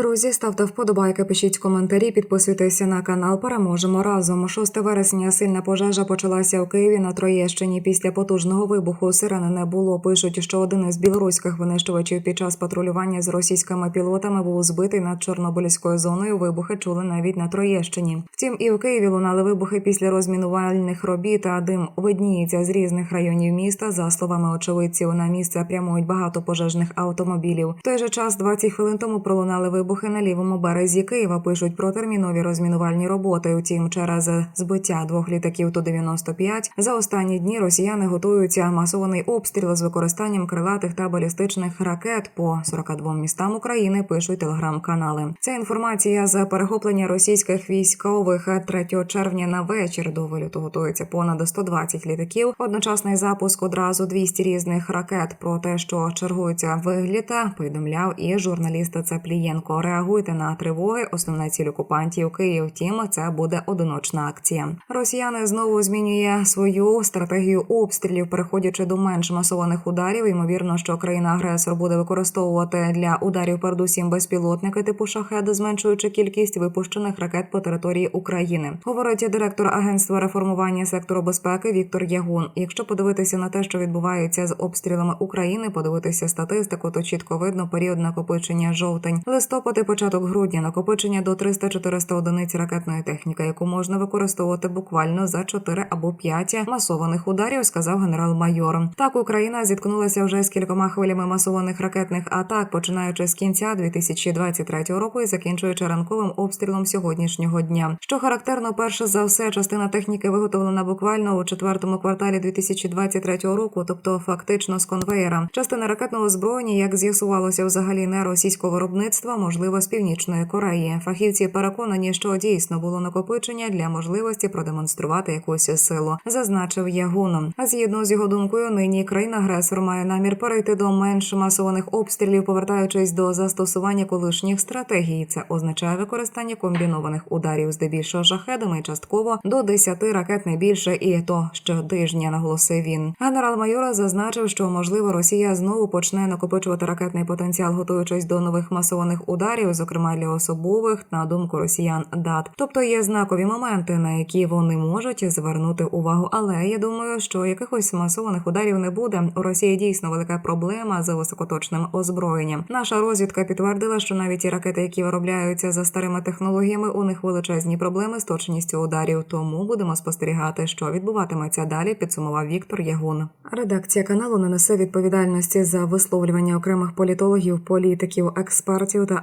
Друзі, ставте вподобайки, пишіть коментарі, підписуйтеся на канал. Переможемо разом. 6 вересня сильна пожежа почалася у Києві на Троєщині. Після потужного вибуху сирени не було. Пишуть, що один із білоруських винищувачів під час патрулювання з російськими пілотами був збитий над Чорнобильською зоною. Вибухи чули навіть на Троєщині. Втім, і у Києві лунали вибухи після розмінувальних робіт. А дим видніється з різних районів міста. За словами очевидців, на місце прямують багато пожежних автомобілів. В той же час 20 хвилин тому пролунали вибухи на лівому березі Києва. Пишуть про термінові розмінувальні роботи. Утім, через збиття двох літаків ту 95 за останні дні росіяни готуються масований обстріл з використанням крилатих та балістичних ракет по 42 містам України. Пишуть телеграм-канали. Ця інформація з перехоплення російських військових 3 червня на вечір до виліту готується понад 120 літаків. Одночасний запуск одразу 200 різних ракет. Про те, що чергується вигляд, повідомляв і журналіст Цеплієнко. Реагуйте на тривоги. Основна ціль окупантів Київ. Втім, це буде одиночна акція. Росіяни знову змінює свою стратегію обстрілів, переходячи до менш масованих ударів. Ймовірно, що країна-агресор буде використовувати для ударів передусім безпілотники типу шахед, зменшуючи кількість випущених ракет по території України. Говорить директор агентства реформування сектору безпеки Віктор Ягун. Якщо подивитися на те, що відбувається з обстрілами України, подивитися статистику, то чітко видно період накопичення жовтень, листопад і початок грудня, накопичення до 300-400 одиниць ракетної техніки, яку можна використовувати буквально за 4 або 5 масованих ударів, сказав генерал-майор. Так Україна зіткнулася вже з кількома хвилями масованих ракетних атак, починаючи з кінця 2023 року і закінчуючи ранковим обстрілом сьогоднішнього дня. Що характерно, перше за все, частина техніки виготовлена буквально у четвертому кварталі 2023 року, тобто фактично з конвеєра. Частина ракетного озброєння, як з'ясувалося, взагалі не російського виробництва, можливо, з північної Кореї. Фахівці переконані, що дійсно було накопичення для можливості продемонструвати якусь силу, зазначив Ягуном. А згідно з його думкою, нині країна-агресор має намір перейти до менш масованих обстрілів, повертаючись до застосування колишніх стратегій. Це означає використання комбінованих ударів, здебільшого шахедами, частково до 10 ракет не більше, і то щотижня, наголосив він. Генерал-майор зазначив, що можливо Росія знову почне накопичувати ракетний потенціал, готуючись до нових масованих ударів, зокрема для особових, на думку росіян, дат. Тобто є знакові моменти, на які вони можуть звернути увагу. Але я думаю, що якихось масованих ударів не буде. У Росії дійсно велика проблема з високоточним озброєнням. Наша розвідка підтвердила, що навіть ті ракети, які виробляються за старими технологіями, у них величезні проблеми з точністю ударів. Тому будемо спостерігати, що відбуватиметься далі. Підсумував Віктор Ягун. Редакція каналу не несе відповідальності за висловлювання окремих політологів, політиків, експертів та